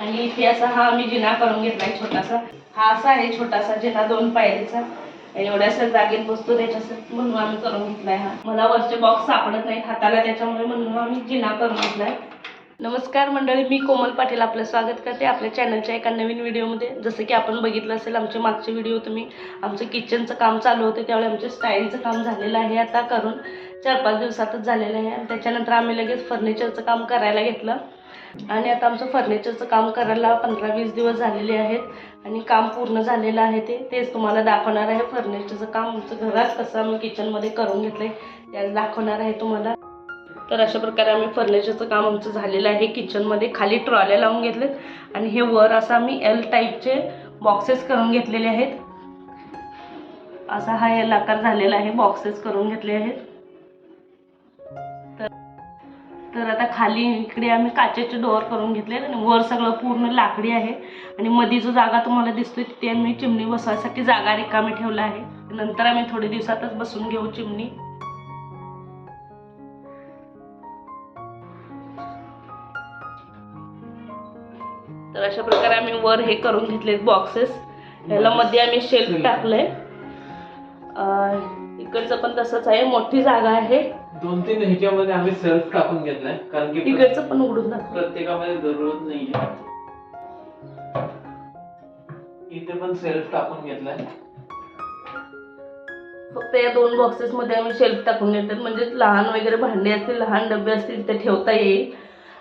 आणि इथे असा हा आम्ही जिना करून घेतलाय छोटासा. हा असा आहे छोटासा जिना दोन पायरीचा. एवढ्याशा जागेत बसतो त्याच्यासाठी म्हणून आम्ही करून घेतलाय हा. मला वरचे बॉक्स सापडत नाहीत हाताला त्याच्यामुळे म्हणून आम्ही जिना करून घेतलाय. नमस्कार मंडळी मी कोमल पाटील आपलं स्वागत करते आपल्या चॅनलच्या एका नवीन व्हिडिओमध्ये जसं की आपण बघितलं असेल आमचे मागचे व्हिडिओ तुम्ही आमचं किचनचं काम चालू होते त्यावेळी आमच्या स्टाईलचं काम झालेलं आहे. आता करून चार पाच दिवसातच झालेलं आहे. आणि त्याच्यानंतर आम्ही लगेच फर्निचरचं काम करायला घेतलं. आणि आता आमचं फर्निचरचं काम करायला पंधरा वीस दिवस झालेले आहेत आणि काम पूर्ण झालेलं आहे ते. तेच तुम्हाला दाखवणार आहे. फर्निचरचं काम आमचं घरात कसं आम्ही किचनमध्ये करून घेतलं आहे त्याला दाखवणार आहे तुम्हाला. तर अशा प्रकारे आम्ही फर्निचरचं काम आमचं झालेलं आहे. किचनमध्ये खाली ट्रॉल्या लावून घेतलेत आणि हे वर असं आम्ही एल टाईपचे बॉक्सेस करून घेतलेले आहेत. असा हा एल आकार झालेला आहे. बॉक्सेस करून घेतले आहेत. तर आता खाली इकडे आम्ही काचेचे डोअर करून घेतले आणि वर सगळं पूर्ण लाकडी आहे. आणि मध्ये जो जागा तुम्हाला दिसतोय तिथे आम्ही चिमणी बसवायसाठी जागा रिकामी ठेवला आहे. नंतर आम्ही थोडे दिवसातच बसून घेऊ चिमणी. तर अशा प्रकारे आम्ही वर हे करून घेतलेत बॉक्सेस याला मध्ये आम्ही शेल्फ टाकलंय. इकडचं पण तसंच आहे. मोठी जागा आहे. दोन तीन ह्याच्यामध्ये आम्ही सेल्फ टाकून घेतलाय कारण की इकडचं पण उघडून दाखव प्रत्येकामध्ये जरूरत नाहीये इथे पण सेल्फ टाकून घेतलाय. फक्त या दोन बॉक्सेस मध्ये आम्ही शेल्फ टाकून घेतात म्हणजे लहान वगैरे भांडे असतील लहान डबे असतील ते ठेवता येईल.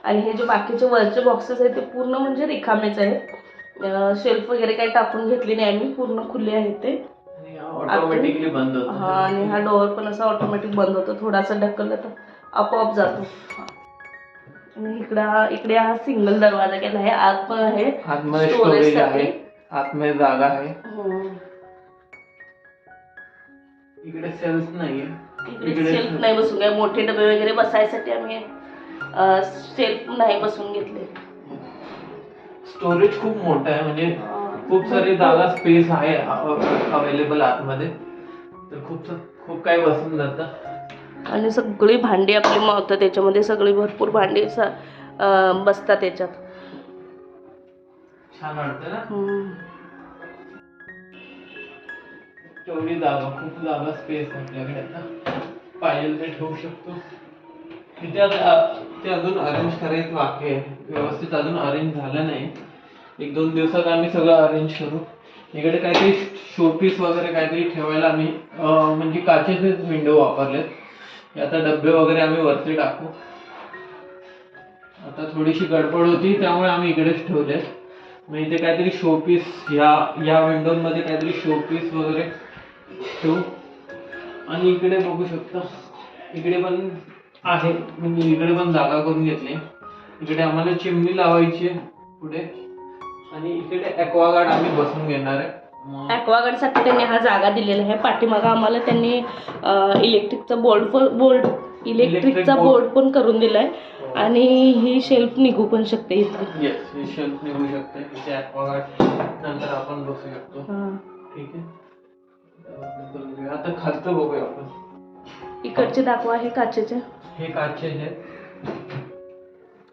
आणि हे जे बाकीचे वरचे बॉक्सेस आहेत ते पूर्ण म्हणजे रिकामेच आहेत. शेल्फ वगैरे काही टाकून घेतली नाही आम्ही पूर्ण खुले आहेत ते. ऑटोमॅटिकली बंद होतो. हा आणि हा डोअर पण असा ऑटोमॅटिक बंद होतो. थोडासा ढकलला तर आपोआप जातो. हा. इकडे हा इकडे हा सिंगल दरवाजा केला आहे. आत पण आहे. आतमध्ये स्टोरेज. आहे. आतमध्ये जागा आहे. हम्म. इकडे सेल्फ नाहीये इकडे शेल्फ नाही बसून काय मोठे डबे वगैरे बसायसाठी आम्ही शेल्फ नाही बसून घेतले. स्टोरेज खूप मोठं आहे. म्हणजे खूप सारी जागा स्पेस आहे अवेलेबल आतमध्ये. तर खूप खूप काही बसून जातं. आणि सगळी भांडी आपली मावतात त्याच्यामध्ये सगळी भरपूर भांडी बसतात त्याच्यात. छान वाटतं ना. तेवढी जागा खूप जागा स्पेस आपल्याकडे आता. पाहिजे ते ठेवू शकतो. तिथे ते अजून अरेंज करायचं बाकी आहे. व्यवस्थित अजून अरेंज झालं नाही. एक दोन दिवसात आम्ही सगळं अरेंज करू. इकडे काहीतरी शोपीस वगैरे काहीतरी ठेवायला आम्ही म्हणजे काचेचेच विंडो वापरलेत. आता डबे वगैरे आम्ही वरती टाकू. आता थोडीशी गडबड होती त्यामुळे आम्ही इकडेच ठेवले मग इथे काहीतरी शोपीस या या विंडोमध्ये काहीतरी शोपीस वगैरे ठेवू. आणि इकडे बघू शकता इकडे पण आहे. म्हणजे इकडे पण जागा करून घेतली. इकडे आम्हाला चिमणी लावायची आहे पुढे. आणि इकडे ॲक्वागार्ड आम्ही बसून घेणार आहे. ॲक्वागार्डसाठी त्यांनी हा जागा दिलेला आहे. पाठीमागं आम्हाला त्यांनी इलेक्ट्रिकचा बोर्ड बोर्ड इलेक्ट्रिकचा. बोर्ड पण करून दिलाय. आणि ही शेल्फ निघू पण शकते इथे. येस हे शेल्फ निघू शकते. इथे ॲक्वागार्ड नंतर आपण बसू शकतो. हा. ठीक आहे. आता खालचं बघूया आपण. इकडचे दाखवा हे काचेचे. हे काचे आहेत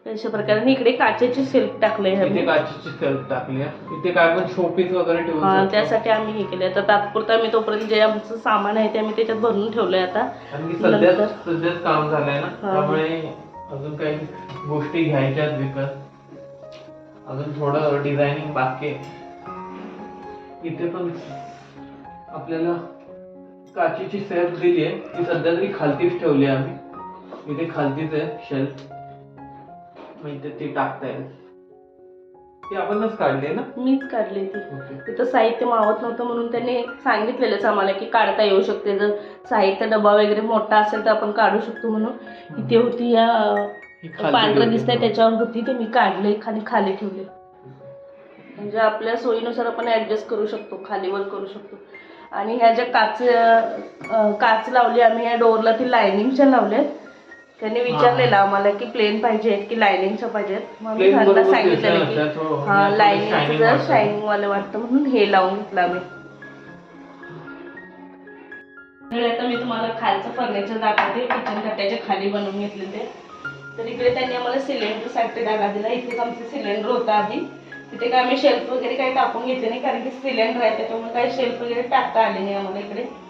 अशा प्रकारे. आणि इकडे काचेचे शेल्फ टाकले इथे काचेची सेल्फ टाकली आहे. इथे काय पण शोपीस वगैरे ठेवू हा शकतो. त्यासाठी आम्ही हे केले आता तात्पुरतं आम्ही तोपर्यंत जे आमचं सामान आहे ते आम्ही त्याच्यात भरून ठेवलंय आता. कारण की सध्या नंतर- सध्याच काम झालंय ना. हा. त्यामुळे अजून काही गोष्टी घ्यायच्यात विकत. अजून थोडं डिझायनिंग बाकी आहे. इथे पण आपल्याला काचेची सेल्फ दिली आहे. ती सध्या तरी खालतीच ठेवली आहे आम्ही. इथे खालतीच आहे शेल्फ इथे ती टाकता येईल ती आपणच काढली ना? मीच काढली ती. ओके. तिथं साहित्य मावत नव्हतं म्हणून त्यांनी सांगितलेलंच आम्हाला की काढता येऊ शकते. जर साहित्य डबा वगैरे मोठा असेल तर आपण काढू शकतो म्हणून. इथे होती या ही पांढरं ठेवली. दिसतंय त्याच्यावर होती ते मी काढले खाली खाली ठेवले. म्हणजे आपल्या सोयीनुसार आपण ऍडजस्ट करू शकतो खालीवर करू शकतो. आणि ह्या ज्या काच अं, काच लावली आम्ही या डोअरला ती लायनिंगच्या लावल्यात त्यांनी विचारलेलं आम्हाला की प्लेन पाहिजेत की लायनिंगच्या पाहिजेत. मग मी Plain बरोबर सांगितलेलं की हा लायनिंगचं shining जर वाटतं. शायनिंग वाले वाटतं म्हणून हे लावून घेतलं आम्ही. आणि आता मी तुम्हाला खालचं फर्निचर दाखवते. किचन कट्ट्याच्या खाली बनवून घेतले ते. तर इकडे त्यांनी आम्हाला सिलेंडरसाठी जागा दिला. इथेच आमचं सिलेंडर होता आधी. तिथे काय आम्ही शेल्फ वगैरे काही टाकून घेतले नाही कारण की सिलेंडर आहे त्याच्यामुळे काही शेल्फ वगैरे टाकता आले नाही आम्हाला इकडे.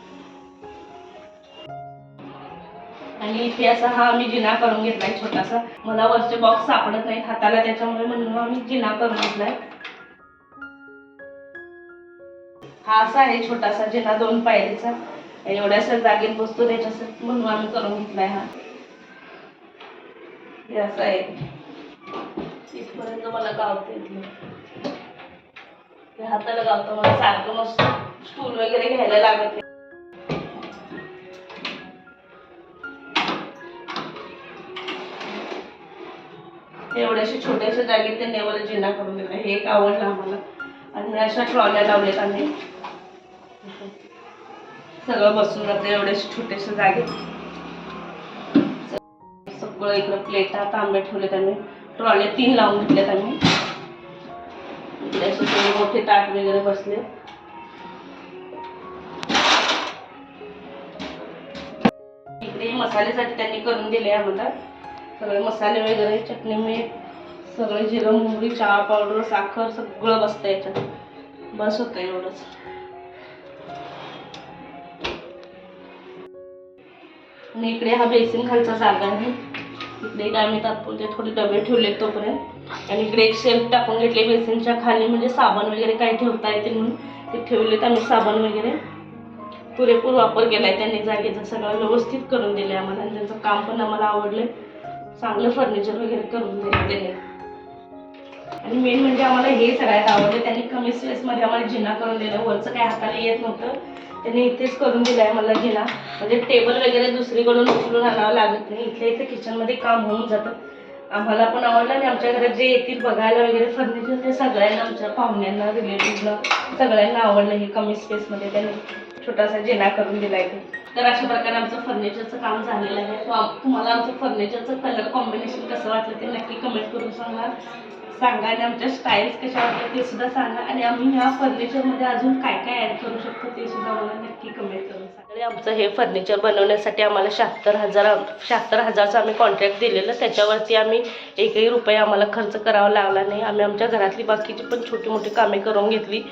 आणि इथे असा हा आम्ही जिना करून घेतलाय छोटासा. मला वरचे बॉक्स सापडत नाही हाताला त्याच्यामुळे म्हणून आम्ही जिना करून घेतलाय. हा असा आहे छोटासा जिना दोन पायरीचा. एवढ्याशा जागेत बसतो त्याच्यासाठी म्हणून आम्ही करून घेतलाय हा. हे असं आहे. इथपर्यंत मला गावते इथलं हाताला गावतं मला सारखं मस्त स्टूल वगैरे घ्यायला लागत नाही. एवढ्याशा छोट्याशा जागेत त्यांनी आम्हाला जिना करून दिला. हे एक आवडलं आम्हाला. आणि अशा ट्रॉल्या लावल्यात आम्ही. सगळं बसून जातं एवढ्याशा छोट्याशा जागेत. सगळं इकडं प्लेटा तांबे ठेवलेत आम्ही. ट्रॉले तीन लावून घेतल्यात आम्ही. इकडे असे सगळे मोठे ताट वगैरे बसले. इकडे मसाल्यासाठी त्यांनी करून दिले आम्हाला. सगळे मसाले वगैरे चटणी मीठ सगळे जिरं मोहरी चहा पावडर साखर सगळं बसतं याच्यात. बस होतं एवढंच. आणि इकडे हा बेसिन खालचा जागा आहे. इकडे एक आम्ही तात्पुरते थोडे डबे ठेवले तोपर्यंत. आणि इकडे एक शेल्फ टाकून घेतले बेसिनच्या खाली म्हणजे साबण वगैरे काही ठेवता येते म्हणून. ते ठेवलेत आम्ही साबण वगैरे. पुरेपूर वापर केलाय त्यांनी जागेचा. सगळं व्यवस्थित करून दिले आम्हाला आणि त्यांचं काम पण आम्हाला आवडलंय. चांगलं फर्निचर वगैरे करून दिलं आणि मेन म्हणजे आम्हाला हे सगळ्यात आवडलं. त्यांनी कमी स्पेसमध्ये आम्हाला जिना करून दिलं. वरचं काय हाताला येत नव्हतं. त्यांनी इथेच करून दिलाय मला जिना. म्हणजे टेबल वगैरे दुसरीकडून उचलून आणावं लागत नाही. इथल्या इथे किचनमध्ये काम होऊन जातं. आम्हाला पण आवडलं आणि आमच्या घरात जे येतील बघायला वगैरे फर्निचर ते सगळ्यांना आमच्या पाहुण्यांना रिलेटिव्हला सगळ्यांना आवडलं हे कमी स्पेसमध्ये त्यांनी छोटासा जिना करून दिलाय ते. तर अशा प्रकारे आमचं फर्निचरचं काम झालेलं आहे. तुम्हाला आमचं फर्निचरचं कलर कॉम्बिनेशन कसं वाटलं ते नक्की कमेंट करून सांगा. सांगा आणि आमच्या स्टाईल्स कशा होत्या ते सुद्धा सांगा. आणि आम्ही ह्या फर्निचरमध्ये अजून काय काय ॲड करू शकतो ते सुद्धा मला नक्की कमेंट करून सांगा. आणि आमचं हे फर्निचर बनवण्यासाठी आम्हाला शहात्तर हजार शहात्तर हजारचं आम्ही कॉन्ट्रॅक्ट दिलेलं. त्याच्यावरती आम्ही एकही रुपये आम्हाला खर्च करावा लागला नाही. आम्ही आमच्या घरातली बाकीची पण छोटी मोठी कामे करून घेतली.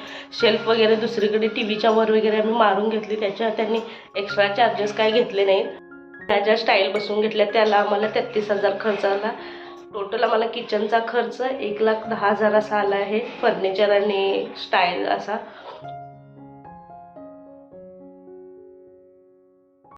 शेल्फ वगैरे दुसरीकडे टी व्हीच्या वर वगैरे आम्ही मारून घेतली. त्याच्या त्यांनी एक्स्ट्रा चार्जेस काही घेतले नाहीत. त्या ज्या स्टाईल बसून घेतल्या त्याला आम्हाला तेहतीस हजार खर्च आला. टोटल आम्हाला किचनचा खर्च एक लाख दहा हजार असा आला आहे. फर्निचर आणि स्टाईल असा.